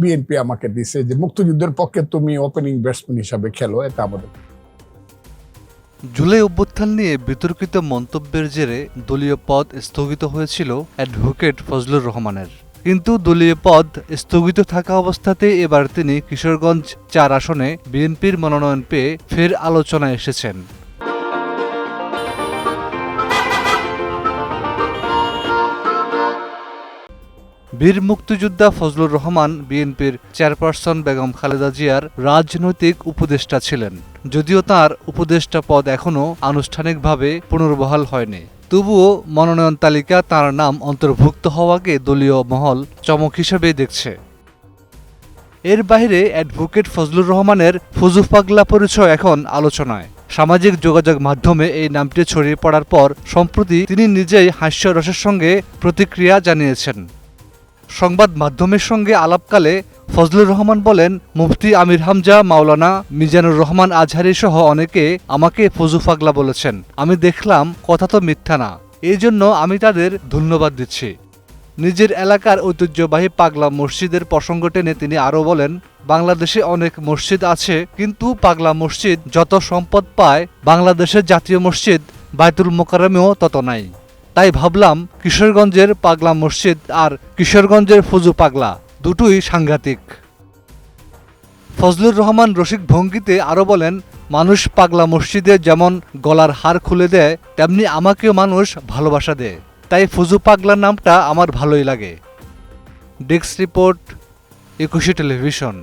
BNP আমাকে দিছে যে মুক্তিযুদ্ধের পক্ষে তুমি ওপেনিং ব্যাটসম্যান হিসাবে খেলো, এটা আমাদের। জুলাই অভ্যুত্থান নিয়ে বিতর্কিত মন্তব্যের জেরে দলীয় পদ স্থগিত হয়েছিল অ্যাডভোকেট ফজলুর রহমানের। কিন্তু দলীয় পদ স্থগিত থাকা অবস্থাতেই এবার তিনি কিশোরগঞ্জ চার আসনে বিএনপির মনোনয়ন পেয়ে ফের আলোচনায় এসেছেন। বীর মুক্তিযোদ্ধা ফজলুর রহমান বিএনপির চেয়ারপারসন বেগম খালেদা জিয়ার রাজনৈতিক উপদেষ্টা ছিলেন। যদিও তার উপদেষ্টা পদ এখনও আনুষ্ঠানিকভাবে পুনর্বহাল হয়নি। তবুও মনোনয়ন তালিকা তার নাম অন্তর্ভুক্ত হওয়াকে দলীয় মহল চমক হিসেবে দেখছে। এর বাইরে অ্যাডভোকেট ফজলুর রহমানের ফুজু পাগলা পরিচয় এখন আলোচনায়। সামাজিক যোগাযোগ মাধ্যমে এই নামটি ছড়িয়ে পড়ার পর সম্প্রতি তিনি নিজেই হাস্যরসের সঙ্গে প্রতিক্রিয়া জানিয়েছেন। সংবাদ মাধ্যমের সঙ্গে আলাপকালে ফজলুর রহমান বলেন, মুফতি আমির হামজা, মাওলানা মিজানুর রহমান আজহারি সহ অনেকে আমাকে ফজু ফাগলা বলেছেন। আমি দেখলাম কথা তো মিথ্যা না। এই জন্য আমি তাদের ধন্যবাদ দিচ্ছি। নিজের এলাকার ঐতিহ্যবাহী পাগলা মসজিদের প্রসঙ্গ টেনে তিনি আরও বলেন, বাংলাদেশে অনেক মসজিদ আছে, কিন্তু পাগলা মসজিদ যত সম্পদ পায়, বাংলাদেশের জাতীয় মসজিদ বায়তুল মোকারমেও তত নাই। তাই ভাবলাম কিশোরগঞ্জের পাগলা মসজিদ আর কিশোরগঞ্জের ফুজু পাগলা, দুটোই সাংঘাতিক। ফজলুর রহমান রসিক ভঙ্গিতে আরও বলেন, মানুষ পাগলা মসজিদে যেমন গলার হার খুলে দেয়, তেমনি আমাকেও মানুষ ভালোবাসা দেয়। তাই ফুজু পাগলা নামটা আমার ভালোই লাগে। Desk report, Ekushey television.